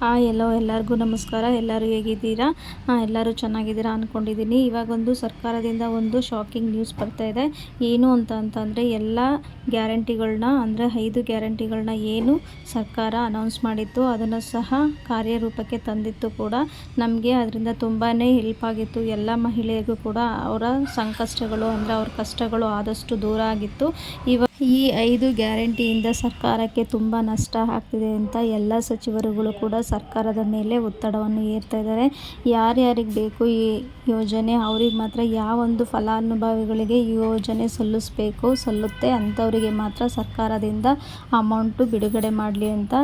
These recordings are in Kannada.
ಹಾಯ್ ಎಲ್ಲೋ ಎಲ್ಲರಿಗೂ ನಮಸ್ಕಾರ. ಎಲ್ಲರೂ ಹೇಗಿದ್ದೀರಾ? ಎಲ್ಲರೂ ಚೆನ್ನಾಗಿದ್ದೀರಾ ಅಂದ್ಕೊಂಡಿದ್ದೀನಿ ಇವಾಗೊಂದು ಸರ್ಕಾರದಿಂದ ಒಂದು ಶಾಕಿಂಗ್ ನ್ಯೂಸ್ ಬರ್ತಾ ಇದೆ. ಏನು ಅಂತ ಅಂತಂದರೆ, ಎಲ್ಲ ಗ್ಯಾರಂಟಿಗಳನ್ನ ಅಂದರೆ ಐದು ಗ್ಯಾರಂಟಿಗಳನ್ನ ಏನು ಸರ್ಕಾರ ಅನೌನ್ಸ್ ಮಾಡಿತ್ತು, ಅದನ್ನು ಸಹ ಕಾರ್ಯರೂಪಕ್ಕೆ ತಂದಿತ್ತು ಕೂಡ. ನಮಗೆ ಅದರಿಂದ ತುಂಬಾ ಹೆಲ್ಪ್ ಆಗಿತ್ತು. ಎಲ್ಲ ಮಹಿಳೆಯರಿಗೂ ಕೂಡ ಅವರ ಸಂಕಷ್ಟಗಳು, ಅಂದರೆ ಅವ್ರ ಕಷ್ಟಗಳು ಆದಷ್ಟು ದೂರ ಆಗಿತ್ತು. ಇವಾಗ ಈ ಐದು ಗ್ಯಾರಂಟಿಯಿಂದ ಸರ್ಕಾರಕ್ಕೆ ತುಂಬ ನಷ್ಟ ಆಗ್ತಿದೆ ಅಂತ ಎಲ್ಲ ಸಚಿವರುಗಳು ಕೂಡ ಸರ್ಕಾರದ ಮೇಲೆ ಒತ್ತಡವನ್ನು ಹೇರ್ತಾ ಇದ್ದಾರೆ. ಯಾರ್ಯಾರಿಗೆ ಬೇಕು ಈ ಯೋಜನೆ, ಅವ್ರಿಗೆ ಮಾತ್ರ ಯಾವೊಂದು ಫಲಾನುಭವಿಗಳಿಗೆ ಈ ಯೋಜನೆ ಸಲ್ಲಿಸಬೇಕು, ಸಲ್ಲುತ್ತೆ ಅಂಥವರಿಗೆ ಮಾತ್ರ ಸರ್ಕಾರದಿಂದ ಅಮೌಂಟು ಬಿಡುಗಡೆ ಮಾಡಲಿ ಅಂತ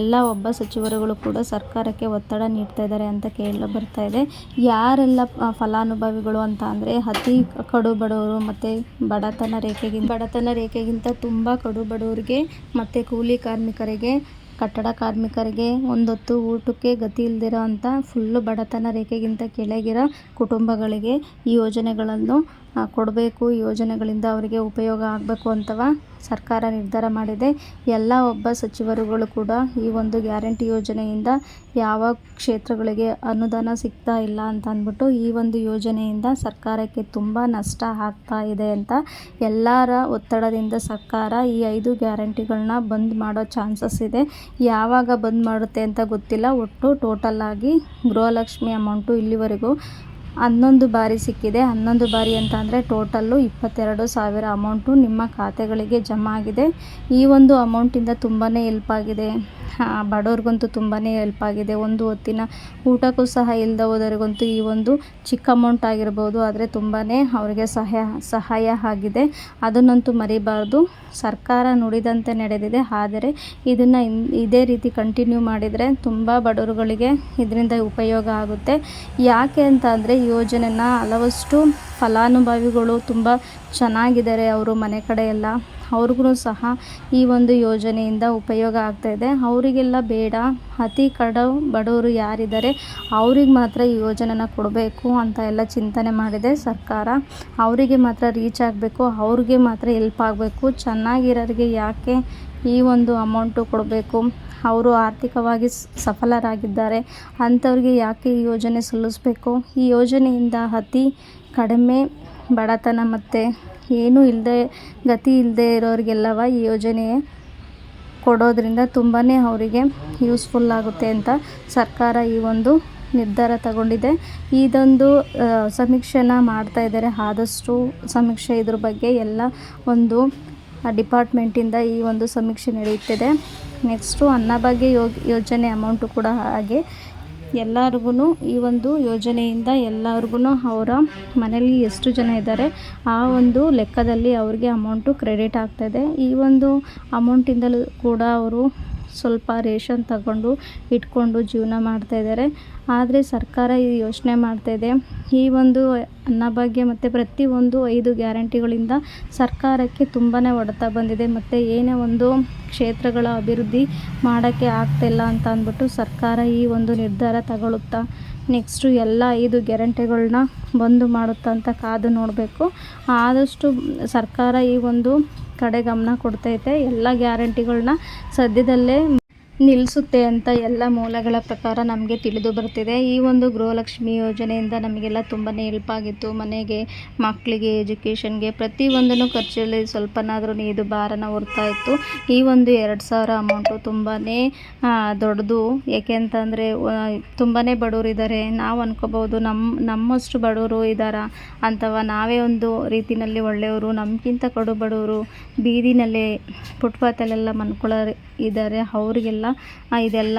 ಎಲ್ಲ ಒಬ್ಬ ಸಚಿವರುಗಳು ಕೂಡ ಸರ್ಕಾರಕ್ಕೆ ಒತ್ತಡ ನೀಡ್ತಾ ಇದ್ದಾರೆ ಅಂತ ಕೇಳಲು ಬರ್ತಾ ಇದೆ. ಯಾರೆಲ್ಲ ಫಲಾನುಭವಿಗಳು ಅಂತ ಅಂದರೆ ಅತಿ ಕಡು ಬಡವರು ಮತ್ತು ಬಡತನ ರೇಖೆಗಿಂತ ಬಡತನ ರೇಖೆಗಿಂತ ತುಂಬ ಕಡು ಬಡವರಿಗೆ ಮತ್ತು ಕೂಲಿ ಕಾರ್ಮಿಕರಿಗೆ, ಕಟ್ಟಡ ಕಾರ್ಮಿಕರಿಗೆ ಒಂದೊತ್ತು ಊಟಕ್ಕೆ ಗತಿ ಇಲ್ದಿರೋ ಅಂಥ ಫುಲ್ಲು ಬಡತನ ರೇಖೆಗಿಂತ ಕೆಳಗಿರೋ ಕುಟುಂಬಗಳಿಗೆ ಈ ಯೋಜನೆಗಳನ್ನು ಕೊಡಬೇಕು, ಯೋಜನೆಗಳಿಂದ ಅವರಿಗೆ ಉಪಯೋಗ ಆಗಬೇಕು ಅಂತವ ಸರ್ಕಾರ ನಿರ್ಧಾರ ಮಾಡಿದೆ. ಎಲ್ಲ ಒಬ್ಬ ಸಚಿವರುಗಳು ಕೂಡ ಈ ಒಂದು ಗ್ಯಾರಂಟಿ ಯೋಜನೆಯಿಂದ ಯಾವ ಕ್ಷೇತ್ರಗಳಿಗೆ ಅನುದಾನ ಸಿಗ್ತಾ ಇಲ್ಲ ಅಂತ ಅಂದ್ಬಿಟ್ಟು ಈ ಒಂದು ಯೋಜನೆಯಿಂದ ಸರ್ಕಾರಕ್ಕೆ ತುಂಬ ನಷ್ಟ ಆಗ್ತಾ ಇದೆ ಅಂತ ಎಲ್ಲರ ಒತ್ತಡದಿಂದ ಸರ್ಕಾರ ಈ ಐದು ಗ್ಯಾರಂಟಿಗಳನ್ನ ಬಂದ್ ಮಾಡೋ ಚಾನ್ಸಸ್ ಇದೆ. ಯಾವಾಗ ಬಂದ್ ಮಾಡುತ್ತೆ ಅಂತ ಗೊತ್ತಿಲ್ಲ. ಒಟ್ಟು ಟೋಟಲ್ ಆಗಿ ಗೃಹಲಕ್ಷ್ಮಿ ಅಮೌಂಟು ಇಲ್ಲಿವರೆಗೂ ಹನ್ನೊಂದು ಬಾರಿ ಸಿಕ್ಕಿದೆ. ಹನ್ನೊಂದು ಬಾರಿ ಅಂತ ಅಂದರೆ ಟೋಟಲ್ಲು ಇಪ್ಪತ್ತೆರಡು ಸಾವಿರ ಅಮೌಂಟು ನಿಮ್ಮ ಖಾತೆಗಳಿಗೆ ಜಮಾ ಆಗಿದೆ. ಈ ಒಂದು ಅಮೌಂಟಿಂದ ತುಂಬಾ ಹೆಲ್ಪ್ ಆಗಿದೆ. ಬಡವ್ರಿಗಂತೂ ತುಂಬಾ ಹೆಲ್ಪ್ ಆಗಿದೆ. ಒಂದು ಹೊತ್ತಿನ ಊಟಕ್ಕೂ ಸಹ ಇಲ್ಲದೆ ಹೋದವ್ರಿಗಂತೂ ಈ ಒಂದು ಚಿಕ್ಕ ಅಮೌಂಟ್ ಆಗಿರ್ಬೋದು, ಆದರೆ ತುಂಬಾ ಅವರಿಗೆ ಸಹಾಯ ಸಹಾಯ ಆಗಿದೆ. ಅದನ್ನಂತೂ ಮರಿಬಾರ್ದು. ಸರ್ಕಾರ ನುಡಿದಂತೆ ನಡೆದಿದೆ, ಆದರೆ ಇದನ್ನು ಇದೇ ರೀತಿ ಕಂಟಿನ್ಯೂ ಮಾಡಿದರೆ ತುಂಬ ಬಡವರುಗಳಿಗೆ ಇದರಿಂದ ಉಪಯೋಗ ಆಗುತ್ತೆ. ಯಾಕೆ ಅಂತ ಅಂದರೆ ಯೋಜನೆನ ಹಲವಷ್ಟು ಫಲಾನುಭವಿಗಳು ತುಂಬ ಚೆನ್ನಾಗಿದ್ದಾರೆ. ಅವರು ಮನೆ ಕಡೆ ಎಲ್ಲ ಅವ್ರಿಗೂ ಸಹ ಈ ಒಂದು ಯೋಜನೆಯಿಂದ ಉಪಯೋಗ ಆಗ್ತಾಯಿದೆ ಅವರಿಗೆಲ್ಲ ಬೇಡ. ಅತಿ ಕಡ ಬಡವರು ಯಾರಿದ್ದಾರೆ ಅವ್ರಿಗೆ ಮಾತ್ರ ಈ ಯೋಜನೆನ ಕೊಡಬೇಕು ಅಂತ ಎಲ್ಲ ಚಿಂತನೆ ಮಾಡಿದೆ ಸರ್ಕಾರ. ಅವರಿಗೆ ಮಾತ್ರ ರೀಚ್ ಆಗಬೇಕು, ಅವ್ರಿಗೆ ಮಾತ್ರ ಹೆಲ್ಪ್ ಆಗಬೇಕು. ಚೆನ್ನಾಗಿರೋರಿಗೆ ಯಾಕೆ ಈ ಒಂದು ಅಮೌಂಟು ಕೊಡಬೇಕು? ಅವರು ಆರ್ಥಿಕವಾಗಿ ಸಫಲರಾಗಿದ್ದಾರೆ. ಅಂಥವ್ರಿಗೆ ಯಾಕೆ ಈ ಯೋಜನೆ ಸಲ್ಲಿಸ್ಬೇಕು? ಈ ಯೋಜನೆಯಿಂದ ಅತಿ ಕಡಿಮೆ ಬಡತನ ಮತ್ತು ಏನೂ ಇಲ್ಲದೆ ಗತಿ ಇಲ್ಲದೆ ಇರೋರಿಗೆಲ್ಲವ ಈ ಯೋಜನೆ ಕೊಡೋದ್ರಿಂದ ತುಂಬಾ ಅವರಿಗೆ ಯೂಸ್ಫುಲ್ ಆಗುತ್ತೆ ಅಂತ ಸರ್ಕಾರ ಈ ಒಂದು ನಿರ್ಧಾರ ತಗೊಂಡಿದೆ. ಇದೊಂದು ಸಮೀಕ್ಷೆನ ಮಾಡ್ತಾ ಇದ್ದಾರೆ. ಆದಷ್ಟು ಸಮೀಕ್ಷೆ ಇದ್ರ ಬಗ್ಗೆ ಎಲ್ಲ ಒಂದು ಡಿಪಾರ್ಟ್ಮೆಂಟಿಂದ ಈ ಒಂದು ಸಮೀಕ್ಷೆ ನಡೆಯುತ್ತಿದೆ. ನೆಕ್ಸ್ಟು ಅನ್ನಭಾಗ್ಯ ಯೋಜನೆ ಅಮೌಂಟು ಕೂಡ ಹಾಗೆ ಎಲ್ಲರಿಗೂ ಈ ಒಂದು ಯೋಜನೆಯಿಂದ ಎಲ್ಲರಿಗೂ ಅವರ ಮನೆಯಲ್ಲಿ ಎಷ್ಟು ಜನ ಇದ್ದಾರೆ, ಆ ಒಂದು ಲೆಕ್ಕದಲ್ಲಿ ಅವ್ರಿಗೆ ಅಮೌಂಟು ಕ್ರೆಡಿಟ್ ಆಗ್ತಾಯಿದೆ ಈ ಒಂದು ಅಮೌಂಟಿಂದಲೂ ಕೂಡ ಅವರು ಸ್ವಲ್ಪ ರೇಷನ್ ತಗೊಂಡು ಇಟ್ಕೊಂಡು ಜೀವನ ಮಾಡ್ತಾಯಿದ್ದಾರೆ ಆದರೆ ಸರ್ಕಾರ ಈ ಯೋಚನೆ ಮಾಡ್ತಾಯಿದೆ ಈ ಒಂದು ಅನ್ನಭಾಗ್ಯ ಮತ್ತು ಪ್ರತಿಯೊಂದು ಐದು ಗ್ಯಾರಂಟಿಗಳಿಂದ ಸರ್ಕಾರಕ್ಕೆ ತುಂಬಾ ಹೊಡೆತ ಬಂದಿದೆ. ಮತ್ತು ಏನೇ ಒಂದು ಕ್ಷೇತ್ರಗಳ ಅಭಿವೃದ್ಧಿ ಮಾಡೋಕ್ಕೆ ಆಗ್ತಿಲ್ಲ ಅಂತ ಅಂದ್ಬಿಟ್ಟು ಸರ್ಕಾರ ಈ ಒಂದು ನಿರ್ಧಾರ ತಗೊಳುತ್ತಾ ನೆಕ್ಸ್ಟು ಎಲ್ಲ ಐದು ಗ್ಯಾರಂಟಿಗಳನ್ನ ಬಂದು ಮಾಡುತ್ತಾ ಅಂತ ಕಾದು ನೋಡಬೇಕು. ಆದಷ್ಟು ಸರ್ಕಾರ ಈ ಒಂದು ಕಡೆ ಗಮನ ಕೊಡ್ತೈತೆ ಎಲ್ಲ ಗ್ಯಾರಂಟಿಗಳನ್ನ ಸದ್ಯದಲ್ಲೇ ನಿಲ್ಲಿಸುತ್ತೆ ಅಂತ ಎಲ್ಲ ಮೂಲಗಳ ಪ್ರಕಾರ ನಮಗೆ ತಿಳಿದು ಬರ್ತಿದೆ. ಈ ಒಂದು ಗೃಹಲಕ್ಷ್ಮಿ ಯೋಜನೆಯಿಂದ ನಮಗೆಲ್ಲ ತುಂಬಾ ಹೆಲ್ಪ್ ಆಗಿತ್ತು. ಮನೆಗೆ, ಮಕ್ಕಳಿಗೆ ಎಜುಕೇಷನ್ಗೆ ಪ್ರತಿಯೊಂದನ್ನು ಖರ್ಚಲ್ಲಿ ಸ್ವಲ್ಪನಾದರೂ ಇದು ಭಾರನ ಹೊರ್ತಾ ಇತ್ತು. ಈ ಒಂದು ಎರಡು ಸಾವಿರ ಅಮೌಂಟು ತುಂಬಾ ದೊಡ್ಡದು. ಯಾಕೆ ಅಂತಂದರೆ ತುಂಬಾ ಬಡವರು ಇದ್ದಾರೆ ನಾವು ಅನ್ಕೋಬೋದು ನಮ್ಮ ನಮ್ಮಷ್ಟು ಬಡವರು ಇದ್ದಾರಾ ಅಂತವ ನಾವೇ ಒಂದು ರೀತಿಯಲ್ಲಿ ಒಳ್ಳೆಯವರು, ನಮಗಿಂತ ಕಡು ಬಡವರು, ಬೀದಿನಲ್ಲೇ, ಫುಟ್ಪಾತಲ್ಲೆಲ್ಲ ಮನ್ಕೊಳ್ಳೋರು ಇದ್ದಾರೆ ಅವರಿಗೆಲ್ಲ ಇದೆಲ್ಲ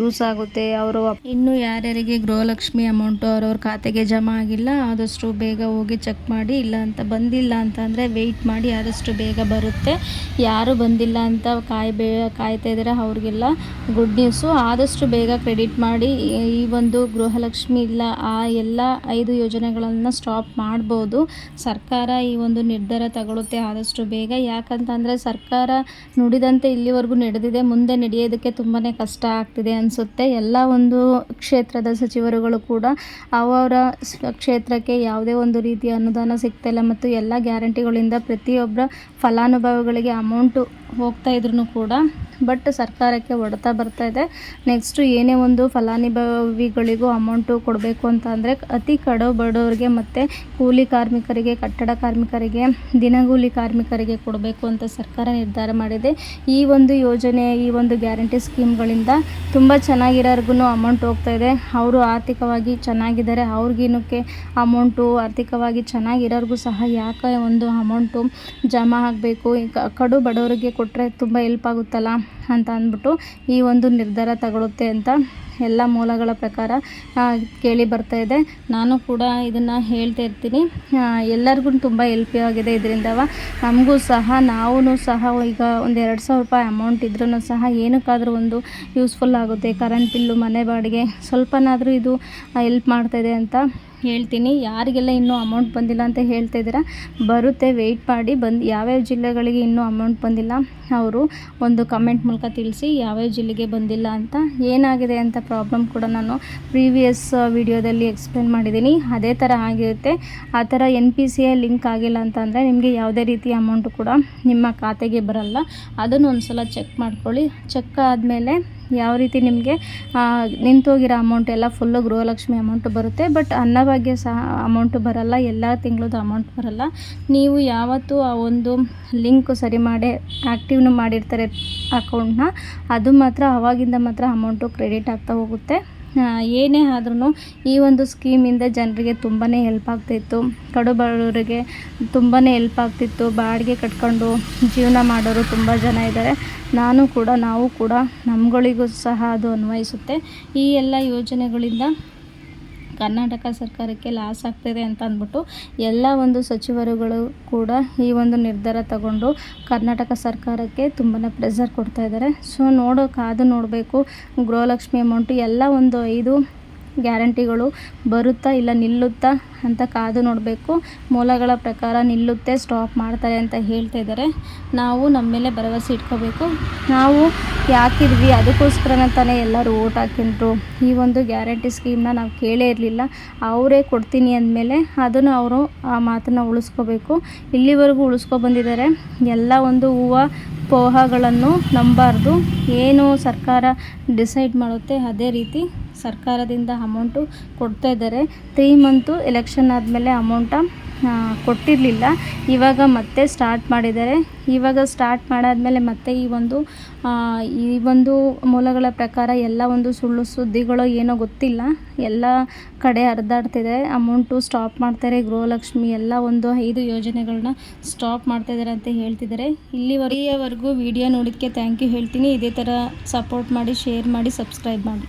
ಯೂಸ್ ಆಗುತ್ತೆ. ಅವರು ಇನ್ನು ಯಾರ್ಯಾರಿಗೆ ಗೃಹಲಕ್ಷ್ಮಿ ಅಮೌಂಟು ಅವ್ರವ್ರ ಖಾತೆಗೆ ಜಮಾ ಆಗಿಲ್ಲ, ಆದಷ್ಟು ಬೇಗ ಹೋಗಿ ಚೆಕ್ ಮಾಡಿ, ಇಲ್ಲ ಅಂತ ಬಂದಿಲ್ಲ ಅಂತಂದರೆ ವೆಯ್ಟ್ ಮಾಡಿ ಆದಷ್ಟು ಬೇಗ ಬರುತ್ತೆ. ಯಾರು ಬಂದಿಲ್ಲ ಅಂತ ಕಾಯ್ಬೇ ಕಾಯ್ತಾ ಇದ್ದಾರೆ ಅವ್ರಿಗೆಲ್ಲ ಗುಡ್ ನ್ಯೂಸು ಆದಷ್ಟು ಬೇಗ ಕ್ರೆಡಿಟ್ ಮಾಡಿ, ಈ ಒಂದು ಗೃಹಲಕ್ಷ್ಮಿ ಇಲ್ಲ, ಆ ಎಲ್ಲ ಐದು ಯೋಜನೆಗಳನ್ನು ಸ್ಟಾಪ್ ಮಾಡ್ಬೋದು. ಸರ್ಕಾರ ಈ ಒಂದು ನಿರ್ಧಾರ ತಗೊಳುತ್ತೆ ಆದಷ್ಟು ಬೇಗ. ಯಾಕಂತಂದರೆ ಸರ್ಕಾರ ನುಡಿದಂತೆ ಇಲ್ಲಿವರೆಗೂ ನಡೆದಿದೆ, ಮುಂದೆ ನಡೆಯೋದಕ್ಕೆ ತುಂಬಾ ಕಷ್ಟ ಆಗ್ತಿದೆ ಅನಿಸುತ್ತೆ. ಎಲ್ಲ ಒಂದು ಕ್ಷೇತ್ರದ ಸಚಿವರುಗಳು ಕೂಡ ಅವರ ಕ್ಷೇತ್ರಕ್ಕೆ ಯಾವುದೇ ಒಂದು ರೀತಿಯ ಅನುದಾನ ಸಿಗ್ತಾಯಿಲ್ಲ ಮತ್ತು ಎಲ್ಲ ಗ್ಯಾರಂಟಿಗಳಿಂದ ಪ್ರತಿಯೊಬ್ಬರ ಫಲಾನುಭವಿಗಳಿಗೆ ಅಮೌಂಟು ಹೋಗ್ತಾ ಇದ್ರೂ ಕೂಡ ಬಟ್ ಸರ್ಕಾರಕ್ಕೆ ಹೊಡೆತ ಬರ್ತಾ ಇದೆ. ನೆಕ್ಸ್ಟು ಏನೇ ಒಂದು ಫಲಾನುಭವಿಗಳಿಗೂ ಅಮೌಂಟು ಕೊಡಬೇಕು ಅಂತ ಅಂದರೆ ಅತಿ ಕಡು ಬಡವರಿಗೆ ಮತ್ತು ಕೂಲಿ ಕಾರ್ಮಿಕರಿಗೆ, ಕಟ್ಟಡ ಕಾರ್ಮಿಕರಿಗೆ, ದಿನಗೂಲಿ ಕಾರ್ಮಿಕರಿಗೆ ಕೊಡಬೇಕು ಅಂತ ಸರ್ಕಾರ ನಿರ್ಧಾರ ಮಾಡಿದೆ. ಈ ಒಂದು ಯೋಜನೆ, ಈ ಒಂದು ಗ್ಯಾರಂಟಿ ಸ್ಕೀಮ್ಗಳಿಂದ ತುಂಬ ಚೆನ್ನಾಗಿರೋರ್ಗು ಅಮೌಂಟ್ ಹೋಗ್ತಾ ಇದೆ. ಅವರು ಆರ್ಥಿಕವಾಗಿ ಚೆನ್ನಾಗಿದ್ದಾರೆ. ಅವ್ರಿಗೇನಕ್ಕೆ ಅಮೌಂಟು ಆರ್ಥಿಕವಾಗಿ ಚೆನ್ನಾಗಿರೋರ್ಗೂ ಸಹ ಯಾಕೆ ಒಂದು ಅಮೌಂಟು ಜಮಾ ಆಗಬೇಕು? ಕಡು ಬಡವರಿಗೆ ಕೊಟ್ಟರೆ ತುಂಬ ಹೆಲ್ಪ್ ಆಗುತ್ತಲ್ಲ? ಅಂತ ಅಂದ್ಬಿಟ್ಟು ಈ ಒಂದು ನಿರ್ಧಾರ ತಗೊಳುತ್ತೆ ಅಂತ ಎಲ್ಲ ಮೂಲಗಳ ಪ್ರಕಾರ ಕೇಳಿ ಬರ್ತಾ ಇದೆ. ನಾನು ಕೂಡ ಇದನ್ನು ಹೇಳ್ತಾ ಇರ್ತೀನಿ. ಎಲ್ಲರಿಗೂ ತುಂಬ ಹೆಲ್ಪ್ ಆಗಿದೆ ಇದರಿಂದ. ನಮಗೂ ಸಹ ನಾವು ಸಹ ಈಗ ಒಂದು ಎರಡು ಸಾವಿರ ರೂಪಾಯಿ ಅಮೌಂಟ್ ಇದ್ರೂ ಸಹ ಏನಕ್ಕಾದರೂ ಒಂದು ಯೂಸ್ಫುಲ್ ಆಗುತ್ತೆ. ಕರೆಂಟ್ ಬಿಲ್ಲು ಮನೆ ಬಾಡಿಗೆ, ಸ್ವಲ್ಪನಾದರೂ ಇದು ಹೆಲ್ಪ್ ಮಾಡ್ತಾಯಿದೆ ಅಂತ ಹೇಳ್ತೀನಿ. ಯಾರಿಗೆಲ್ಲ ಇನ್ನೂ ಅಮೌಂಟ್ ಬಂದಿಲ್ಲ ಅಂತ ಹೇಳ್ತಾ ಇದ್ದೀರಾ, ಬರುತ್ತೆ ವೆಯ್ಟ್ ಮಾಡಿ. ಬಂದು, ಯಾವ್ಯಾವ ಜಿಲ್ಲೆಗಳಿಗೆ ಇನ್ನೂ ಅಮೌಂಟ್ ಬಂದಿಲ್ಲ, ಅವರು ಒಂದು ಕಮೆಂಟ್ ಮೂಲಕ ತಿಳಿಸಿ ಯಾವ್ಯಾವ ಜಿಲ್ಲೆಗೆ ಬಂದಿಲ್ಲ ಅಂತ, ಏನಾಗಿದೆ ಅಂತ ಪ್ರಾಬ್ಲಮ್ ಕೂಡ ನಾನು ಪ್ರೀವಿಯಸ್ ವಿಡಿಯೋದಲ್ಲಿ ಎಕ್ಸ್ಪ್ಲೇನ್ ಮಾಡಿದ್ದೀನಿ. ಅದೇ ಥರ ಆಗಿರುತ್ತೆ. ಆ ಥರ N P C I link ಆಗಿಲ್ಲ ಅಂತಂದರೆ ನಿಮಗೆ ಯಾವುದೇ ರೀತಿ ಅಮೌಂಟ್ ಕೂಡ ನಿಮ್ಮ ಖಾತೆಗೆ ಬರಲ್ಲ. ಅದನ್ನು ಒಂದು ಸಲ ಚೆಕ್ ಮಾಡ್ಕೊಳ್ಳಿ. ಚೆಕ್ ಆದಮೇಲೆ ಯಾವ ರೀತಿ ನಿಮಗೆ ನಿಂತೋಗಿರೋ ಅಮೌಂಟ್ ಎಲ್ಲ ಫುಲ್ಲು ಗೃಹಲಕ್ಷ್ಮಿ ಅಮೌಂಟು ಬರುತ್ತೆ. ಬಟ್ ಅನ್ನಭಾಗ್ಯ ಸಹ ಅಮೌಂಟು ಬರಲ್ಲ, ಎಲ್ಲ ತಿಂಗಳದ್ದು ಅಮೌಂಟ್ ಬರಲ್ಲ. ನೀವು ಯಾವತ್ತೂ ಆ ಒಂದು ಲಿಂಕ್ ಸರಿ ಮಾಡಿ ಆ್ಯಕ್ಟಿವ್ನು ಮಾಡಿರ್ತಾರೆ ಅಕೌಂಟ್ನ ಅದು ಮಾತ್ರ ಅವಾಗಿಂದ ಮಾತ್ರ ಅಮೌಂಟು ಕ್ರೆಡಿಟ್ ಆಗ್ತಾ ಹೋಗುತ್ತೆ. ಏನೇ ಆದ್ರೂ ಈ ಒಂದು ಸ್ಕೀಮಿಂದ ಜನರಿಗೆ ತುಂಬಾ ಹೆಲ್ಪ್ ಆಗ್ತಿತ್ತು. ಕಡು ಬಡವರಿಗೆ ತುಂಬಾ ಹೆಲ್ಪ್ ಆಗ್ತಿತ್ತು. ಬಾಡಿಗೆ ಕಟ್ಕೊಂಡು ಜೀವನ ಮಾಡೋರು ತುಂಬ ಜನ ಇದ್ದಾರೆ. ನಾನು ಕೂಡ, ನಾವು ಕೂಡ ನಮ್ಗಳಿಗೂ ಸಹ ಅದು ಅನ್ವಯಿಸುತ್ತೆ. ಈ ಎಲ್ಲ ಯೋಜನೆಗಳಿಂದ ಕರ್ನಾಟಕ ಸರ್ಕಾರಕ್ಕೆ ಲಾಸ್ ಆಗ್ತಿದೆ ಅಂತ ಅಂದ್ಬಿಟ್ಟು ಎಲ್ಲ ಒಂದು ಸಚಿವರುಗಳು ಕೂಡ ಈ ಒಂದು ನಿರ್ಧಾರ ತಗೊಂಡು ಕರ್ನಾಟಕ ಸರ್ಕಾರಕ್ಕೆ ತುಂಬಾ ಪ್ರೆಸರ್ ಕೊಡ್ತಾ ಇದ್ದಾರೆ. ಸೊ ನೋಡೋಕೆ, ಅದು ನೋಡಬೇಕು. ಗೃಹಲಕ್ಷ್ಮಿ ಅಮೌಂಟು ಎಲ್ಲ ಒಂದು ಐದು ಗ್ಯಾರಂಟಿಗಳು ಬರುತ್ತಾ ಇಲ್ಲ ನಿಲ್ಲುತ್ತಾ ಅಂತ ಕಾದು ನೋಡಬೇಕು. ಮೂಲಗಳ ಪ್ರಕಾರ ನಿಲ್ಲುತ್ತೆ, ಸ್ಟಾಪ್ ಮಾಡ್ತಾರೆ ಅಂತ ಹೇಳ್ತಾ ಇದ್ದಾರೆ. ನಾವು ನಮ್ಮ ಮೇಲೆ ಭರವಸೆ ಇಟ್ಕೋಬೇಕು. ನಾವು ಯಾಕಿದ್ವಿ ಅದಕ್ಕೋಸ್ಕರನೇ ತಾನೇ ಎಲ್ಲರೂ ಓಟ್ ಹಾಕಿದ್ರು. ಈ ಒಂದು ಗ್ಯಾರಂಟಿ ಸ್ಕೀಮ್ನ ನಾವು ಕೇಳೇ ಇರಲಿಲ್ಲ. ಅವರೇ ಕೊಡ್ತೀನಿ ಅಂದಮೇಲೆ ಅದನ್ನು ಅವರು ಆ ಮಾತನ್ನು ಉಳಿಸ್ಕೋಬೇಕು. ಇಲ್ಲಿವರೆಗೂ ಉಳಿಸ್ಕೊಬಂದಿದ್ದಾರೆ ಎಲ್ಲ ಒಂದು ಹೂವು ಪೋಹಗಳನ್ನು ನಂಬಾರ್ದು. ಏನು ಸರ್ಕಾರ ಡಿಸೈಡ್ ಮಾಡುತ್ತೆ, ಅದೇ ರೀತಿ ಸರ್ಕಾರದಿಂದ ಅಮೌಂಟು ಕೊಡ್ತಾ ಇದ್ದಾರೆ. ತ್ರೀ ಮಂತು ಎಲೆಕ್ಷನ್ ಆದಮೇಲೆ ಅಮೌಂಟ ಕೊಟ್ಟಿರಲಿಲ್ಲ. ಇವಾಗ ಮತ್ತೆ ಸ್ಟಾರ್ಟ್ ಮಾಡಿದ್ದಾರೆ. ಇವಾಗ ಸ್ಟಾರ್ಟ್ ಮಾಡಾದಮೇಲೆ ಮತ್ತೆ ಈ ಒಂದು ಈ ಒಂದು ಮೂಲಗಳ ಪ್ರಕಾರ ಎಲ್ಲ ಒಂದು ಸುಳ್ಳು ಸುದ್ದಿಗಳು ಏನೋ ಗೊತ್ತಿಲ್ಲ. ಎಲ್ಲ ಕಡೆ ಹರಿದಾಡ್ತಿದೆ. ಅಮೌಂಟು ಸ್ಟಾಪ್ ಮಾಡ್ತಾರೆ. ಗೃಹಲಕ್ಷ್ಮಿ ಎಲ್ಲ ಒಂದು ಐದು ಯೋಜನೆಗಳನ್ನ ಸ್ಟಾಪ್ ಮಾಡ್ತಾ ಇದ್ದಾರೆ ಅಂತ ಹೇಳ್ತಿದ್ದಾರೆ. ಇಲ್ಲಿವರೆಯವರೆಗೂ ವಿಡಿಯೋ ನೋಡಿದ್ದಕ್ಕೆ ಥ್ಯಾಂಕ್ ಯು ಹೇಳ್ತೀನಿ. ಇದೇ ಥರ ಸಪೋರ್ಟ್ ಮಾಡಿ ಶೇರ್ ಮಾಡಿ ಸಬ್ಸ್ಕ್ರೈಬ್ ಮಾಡಿ.